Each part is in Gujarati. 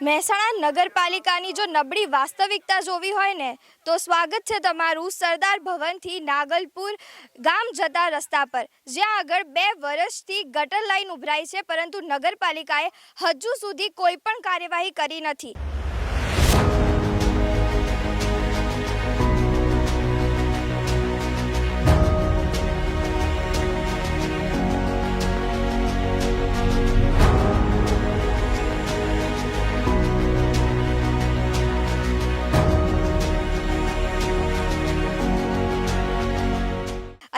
મહેસાણા નગરપાલિકાની જો નબળી વાસ્તવિકતા જોવી હોય ને, તો સ્વાગત છે તમારું સરદાર ભવનથી નાગલપુર ગામ જતા રસ્તા પર. જ્યાં આગળ બે વર્ષથી ગટર લાઈન ઉભરાઈ છે, પરંતુ નગરપાલિકાએ હજુ સુધી કોઈ પણ કાર્યવાહી કરી નથી.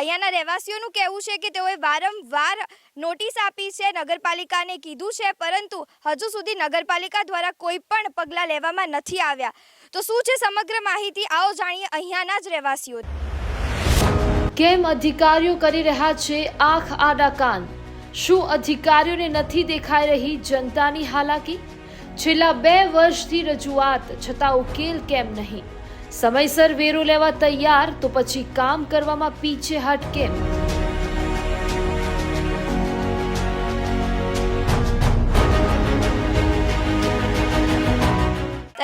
અહીંયાના રહેવાસીઓનું કહેવું છે કે તેઓએ વારંવાર નોટિસ આપી છે, નગરપાલિકાને કીધું છે, પરંતુ હજુ સુધી નગરપાલિકા દ્વારા કોઈ પણ પગલાં લેવામાં નથી આવ્યા. તો શું છે સમગ્ર માહિતી? આવો જાણીએ અહીંયાના જ રહેવાસીઓ. કેમ અધિકારીઓ કરી રહ્યા છે આંખ આડા કાન? શું અધિકારીઓને નથી દેખાઈ રહી જનતાની હાલાકી? છેલ્લા બે વર્ષથી રજૂઆત, છતાં ઉકેલ કેમ નહીં? સમયસર વેરો લેવા તૈયાર તો પછી કામ કરવામાં પીછે હટ કેમ?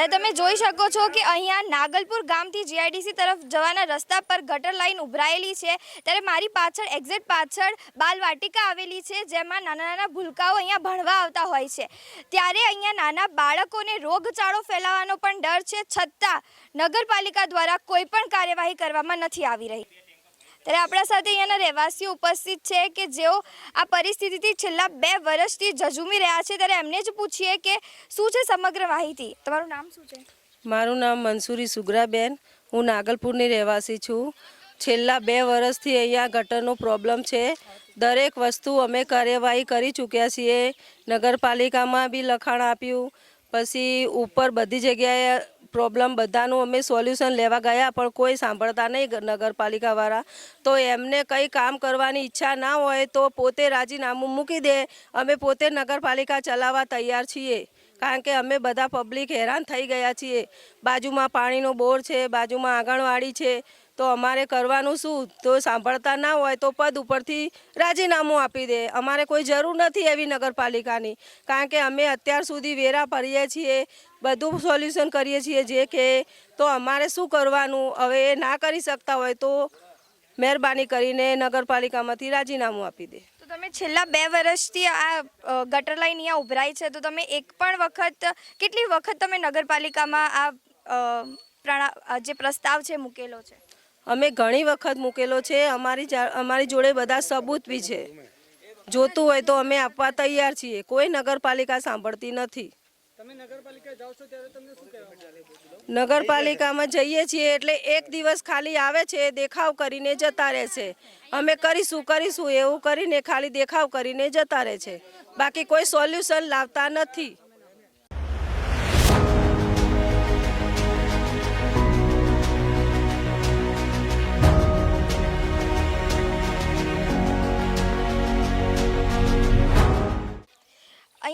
તમે જોઈ શકો છો કે અહીંયા નાગલપુર ગામથી જીઆઈડીસી તરફ જવાના રસ્તા પર ગટર લાઈન ઉભરાયેલી છે. ત્યારે મારી પાછળ એક્ઝેક્ટ પાછળ બાલવાટિકા આવેલી છે, જેમાં નાના નાના ભૂલકાઓ અહીંયા ભણવા આવતા હોય છે. ત્યારે અહીંયા નાના બાળકોને રોગચાળો ફેલાવાનો પણ ડર છે, છતાં નગરપાલિકા દ્વારા કોઈ પણ કાર્યવાહી કરવામાં નથી આવી રહી. ત્યારે આપણા સાથે અહીંયાના રહેવાસીઓ ઉપસ્થિત છે કે જેઓ આ પરિસ્થિતિથી છેલ્લા બે વર્ષથી ઝઝૂમી રહ્યા છે. ત્યારે એમને જ પૂછીએ કે શું છે સમગ્ર માહિતી? તમારું નામ શું છે? મારું નામ મંસૂરી સુગરાબેન. હું નાગલપુરની રહેવાસી છું. છેલ્લા બે વર્ષથી અહીંયા ગટરનો પ્રોબ્લેમ છે. દરેક વસ્તુ અમે કાર્યવાહી કરી ચૂક્યા છીએ. નગરપાલિકામાં બી લખાણ આપ્યું. પછી ઉપર બધી જગ્યાએ પ્રોબ્લેમ બધાનું અમે સોલ્યુશન લેવા ગયા, પણ કોઈ સાંભળતા નહીં નગરપાલિકાવાળા. તો એમને કંઈ કામ કરવાની ઈચ્છા ના હોય તો પોતે રાજીનામું મૂકી દે. અમે પોતે નગરપાલિકા ચલાવવા તૈયાર છીએ. કારણ કે અમે બધા પબ્લિક હેરાન થઈ ગયા છીએ. બાજુમાં પાણીનો બોર છે, બાજુમાં આંગણવાડી છે. તો અમારે કરવાનું શું? તો સાંભળતા ના હોય તો પદ ઉપરથી રાજીનામું આપી દે. અમારે કોઈ જરૂર નથી એવી નગરપાલિકાની. કારણ કે અમે અત્યાર સુધી વેરા ભરીએ છીએ. બધું સોલ્યુશન કરીએ છીએ જે કે તો અમારે શું કરવાનું? હવે એ ના કરી શકતા હોય તો મહેરબાની કરીને નગરપાલિકામાંથી રાજીનામું આપી દે. તો તમે છેલ્લા બે વર્ષથી આ ગટર લાઈન અહીંયા ઉભરાઈ છે તો તમે એક પણ વખત કેટલી વખત તમે નગરપાલિકામાં આ જે પ્રસ્તાવ છે મૂકેલો છે? અમે ઘણી વખત મૂકેલો છે. અમારી અમારી જોડે બધા સબૂત બી છે. જોતું હોય તો અમે આપવા તૈયાર છીએ. કોઈ નગરપાલિકા સાંભળતી નથી. નગરપાલિકામાં જઈએ છીએ એટલે એક દિવસ ખાલી આવે છે, દેખાવ કરીને જતા રહે છે. અમે કરીશું કરીશું, એવું કરીને ખાલી દેખાવ કરીને જતા રહે છે. બાકી કોઈ સોલ્યુશન લાવતા નથી.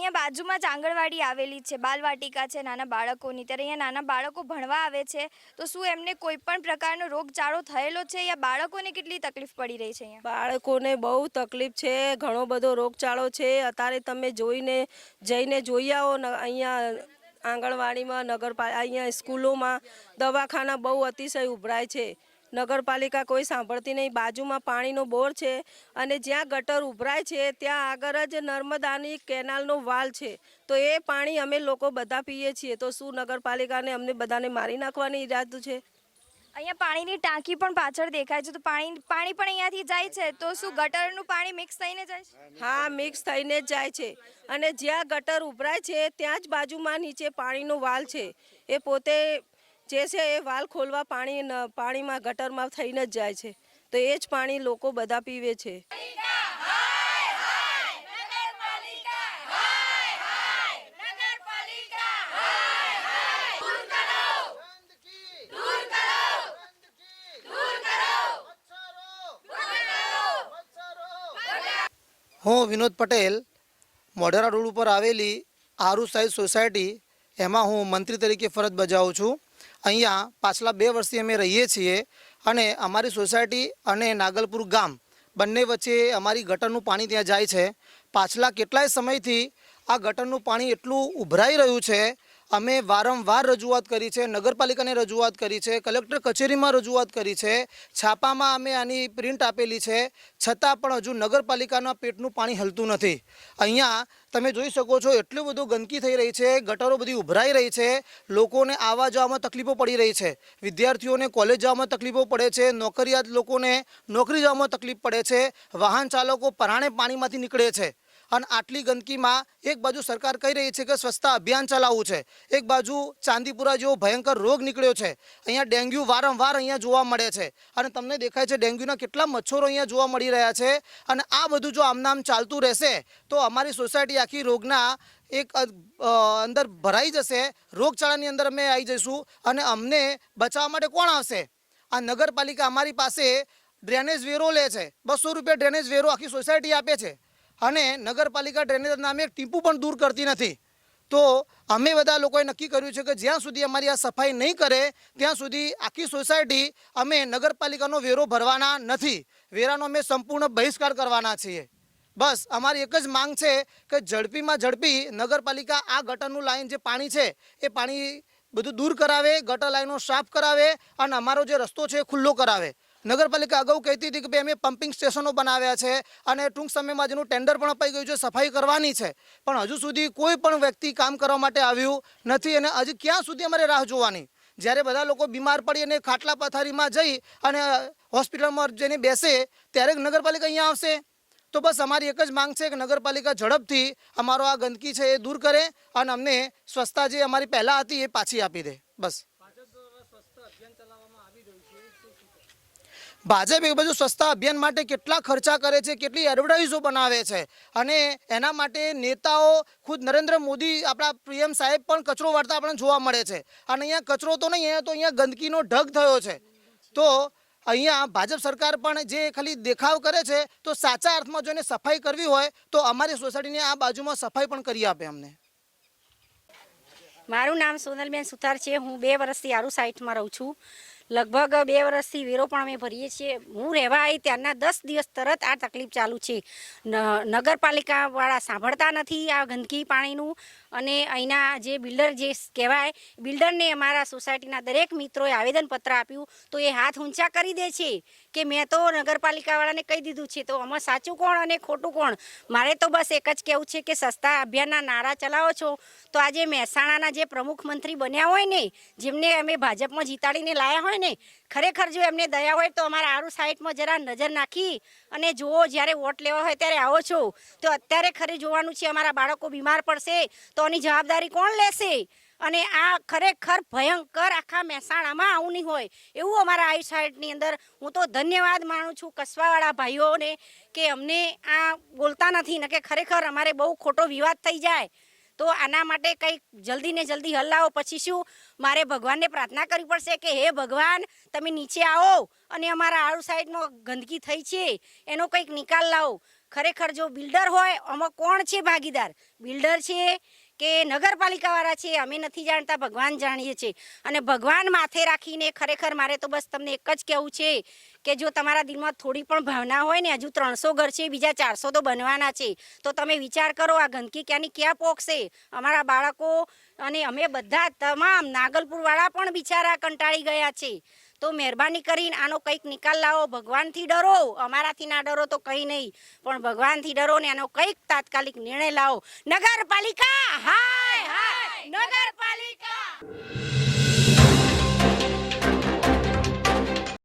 અહીંયા બાજુમાં જ આંગણવાડી આવેલી છે, બાલવાટિકા છે, નાના બાળકોની. ત્યારે અહીંયા નાના બાળકો ભણવા આવે છે, તો શું એમને કોઈ પણ પ્રકારનો રોગચાળો થયેલો છે યા બાળકોને કેટલી તકલીફ પડી રહી છે અહીંયા? બાળકોને બહુ તકલીફ છે, ઘણો બધો રોગચાળો છે. અત્યારે તમે જોઈને, જઈને જોઈ આવો અહીંયા આંગણવાડીમાં, નગરપાલિકા, અહીંયા સ્કૂલોમાં દવાખાના બહુ અતિશય ઉભરાય છે. નગરપાલિકા કોઈ સાંભળતી નહીં. બાજુમાં પાણીનો બોર છે અને જ્યાં ગટર ઉભરાય છે ત્યાં આગળ જ નર્મદાની કેનાલનો વાલ છે. તો એ પાણી અમે લોકો બધા પીએ છીએ. તો શું નગરપાલિકાને અમને બધાને મારી નાખવાની ઈરાદો છે? અહીંયા પાણીની ટાંકી પણ પાછળ દેખાય છે. તો પાણી પાણી પણ અહીંયાથી જાય છે. તો શું ગટરનું પાણી મિક્સ થઈને જાય છે? હા મિક્સ થઈને જ જાય છે. અને જ્યાં ગટર ઉભરાય છે ત્યાં જ બાજુમાં નીચે પાણીનો વાલ છે. એ પોતે જે છે એ વાલ ખોલવા પાણી પાણીમાં ગટરમાં થઈને જ જાય છે. તો એ જ પાણી લોકો બધા પીવે છે. હું, વિનોદ પટેલ, મોઢેરા રોડ ઉપર આવેલી આરુ સાઈ સોસાયટી, એમાં હું મંત્રી તરીકે ફરજ બજાવું છું. અહીંયા પાછલા બે વર્ષથી અમે રહીએ છીએ અને અમારી સોસાયટી અને નાગલપુર ગામ બંને વચ્ચે અમારી ગટરનું પાણી ત્યાં જાય છે. પાછલા કેટલાય સમયથી આ ગટરનું પાણી એટલું ઉભરાઈ રહ્યું છે અમે વારંવાર રજૂઆત કરી છે, નગરપાલિકાને રજૂઆત કરી છે, કલેક્ટર કચેરીમાં રજૂઆત કરી છે, છાપામાં અમે આની પ્રિન્ટ આપેલી છે, છતાં પણ હજુ નગરપાલિકાના પેટનું પાણી હલતું નથી. અહીંયા તમે જોઈ શકો છો એટલું બધું ગંદકી થઈ રહી છે, ગટરો બધી ઉભરાઈ રહી છે, લોકોને આવવા જવામાં તકલીફો પડી રહી છે. વિદ્યાર્થીઓને કોલેજ જવામાં તકલીફો પડે છે, નોકરિયાત લોકોને નોકરી જવામાં તકલીફ પડે છે, વાહન ચાલકો પરાણે પાણીમાંથી નીકળે છે. અને આટલી ગંદકીમાં એક બાજુ સરકાર કહી રહી છે કે સ્વચ્છતા અભિયાન ચલાવવું છે. એક બાજુ ચાંદીપુરા જેવો ભયંકર રોગ નીકળ્યો છે. અહીંયા ડેન્ગ્યુ વારંવાર અહીંયા જોવા મળે છે. અને તમને દેખાય છે ડેન્ગ્યુના કેટલા મચ્છરો અહીંયા જોવા મળી રહ્યા છે. અને આ બધું જો આમનામ ચાલતું રહેશે, તો અમારી સોસાયટી આખી રોગના એક અંદર ભરાઈ જશે. રોગચાળાની અંદર અમે આવી જઈશું અને અમને બચાવવા માટે કોણ આવશે? આ નગરપાલિકા અમારી પાસે ડ્રેનેજ વેરો લે છે. બસો રૂપિયા ડ્રેનેજ વેરો આખી સોસાયટી આપે છે. અને નગરપાલિકા ડ્રેનેજ નામે એક ટીપું પણ દૂર કરતી નથી. તો અમે બધા લોકોએ નક્કી કર્યું છે કે જ્યાં સુધી અમારી આ સફાઈ નહીં કરે, ત્યાં સુધી આખી સોસાયટી અમે નગરપાલિકાનો વેરો ભરવાના નથી. વેરાનો અમે સંપૂર્ણ બહિષ્કાર કરવાના છીએ. બસ, અમારી એક જ માંગ છે કે ઝડપીમાં ઝડપી નગરપાલિકા આ ગટરનું લાઈન જે પાણી છે, એ પાણી બધું દૂર કરાવે, ગટર લાઈનો સાફ કરાવે અને અમારો જે રસ્તો છે એ ખુલ્લો કરાવે. નગરપાલિકા અગાઉ કહેતી હતી કે ભાઈ અમે પમ્પિંગ સ્ટેશનો બનાવ્યા છે અને ટૂંક સમયમાં જેનું ટેન્ડર પણ અપાઈ ગયું છે, સફાઈ કરવાની છે. પણ હજુ સુધી કોઈ પણ વ્યક્તિ કામ કરવા માટે આવ્યું નથી અને હજી ક્યાં સુધી અમારે રાહ જોવાની? જ્યારે બધા લોકો બીમાર પડી અને ખાટલા પથારીમાં જઈ અને હોસ્પિટલમાં જઈને બેસે, ત્યારે નગરપાલિકા અહીંયા આવશે. તો બસ અમારી એક જ માંગ છે કે નગરપાલિકા ઝડપથી અમારો આ ગંદકી છે એ દૂર કરે અને અમને સ્વચ્છતા જે અમારી પહેલાં હતી એ પાછી આપી દે. બસ. ભાજપ એક બાજુ સ્વચ્છતા અભિયાન માટે કેટલા ખર્ચા કરે છે, કેટલી એડવર્ટાઇઝો બનાવે છે અને એના માટે નેતાઓ ખુદ નરેન્દ્ર મોદી આપણા પીએમ સાહેબ પણ કચરો વાળતા આપણને જોવા મળે છે. અને અહીંયા કચરો તો નહીં, અહીંયા તો અહીંયા ગંદકીનો ઢગ થયો છે. તો અહીંયા ભાજપ સરકાર પણ જે ખાલી દેખાવ કરે છે, તો સાચા અર્થમાં જો એને સફાઈ કરવી હોય, તો અમારી સોસાયટીની આ બાજુમાં સફાઈ પણ કરી આપે અમને. મારું નામ સોનલબેન સુથાર છે. હું બે વર્ષથી આરુ સાઇટમાં રહું છું. લગભગ બે વર્ષથી વેરો પણ અમે ભરીએ છીએ. હું રહેવા આવી ત્યારના દસ દિવસ તરત આ તકલીફ ચાલુ છે. નગરપાલિકાવાળા સાંભળતા નથી આ ગંદકી પાણીનું અને અહીંના જે બિલ્ડર જે કહેવાય, બિલ્ડરને અમારા સોસાયટીના દરેક મિત્રોએ આવેદનપત્ર આપ્યું તો એ હાથ ઊંચા કરી દે છે કે મેં તો નગરપાલિકાવાળાને કહી દીધું છે, તો આમાં સાચું કોણ અને ખોટું કોણ? મારે તો બસ એક જ કહેવું છે કે સસ્તા અભિયાનના નારા ચલાવો છો. તો આજે મહેસાણાના જે પ્રમુખ મંત્રી બન્યા હોય ને, જેમને અમે ભાજપમાં જીતાડીને લાયા હોય ને ખરેખર જો એમને દયા હોય તો અમારા આરુ સાઇટમાં જરા નજર નાખી અને જુઓ, જ્યારે વોટ લેવા હોય ત્યારે આવો છો. તો અત્યારે ખરે જોવાનું છે, અમારા બાળકો બીમાર પડશે તો આની જવાબદારી કોણ લેશે? અને આ ખરેખર ભયંકર આખા મહેસાણામાં આવું નહીં હોય. એવું અમારા આઈ સાઈડની અંદર હું તો ધન્યવાદ માનું છું કસવાવાળા ભાઈઓને કે અમને આ બોલતા નથી, ને કે ખરેખર અમારે બહુ ખોટો વિવાદ થઈ જાય. તો આના માટે કંઈક જલ્દી ને જલ્દી હલ પછી શું? મારે ભગવાનને પ્રાર્થના કરવી પડશે કે, હે ભગવાન, તમે નીચે આવો અને અમારા આળુ સાઈડમાં ગંદકી થઈ છે. એનો કંઈક નિકાલ લાવો. ખરેખર જો બિલ્ડર હોય, આમાં કોણ છે ભાગીદાર? બિલ્ડર છે કે નગરપાલિકાવાળા છે, અમે નથી જાણતા, ભગવાન જાણીએ છીએ. અને ભગવાન માથે રાખીને ખરેખર મારે તો બસ તમને એક જ કહેવું છે કે જો તમારા દિલમાં થોડી પણ ભાવના હોય ને, હજુ ત્રણસો ઘર છે, બીજા ચારસો તો બનવાના છે, તો તમે વિચાર કરો આ ગંદકી ક્યાંની ક્યાં પોકશે અમારા બાળકો અને અમે બધા તમામ નાગલપુરવાળા પણ બિચારા કંટાળી ગયા છે. તો મહેરબાની કરીને આનો કંઈક નિકાલ લાવો. ભગવાનથી ડરો. અમારાથી ના ડરો તો કંઈ નહીં. પણ ભગવાનથી ડરો ને આનો કંઈક તાત્કાલિક નિર્ણય લાવો. નગરપાલિકા! હાય હાય! નગરપાલિકા!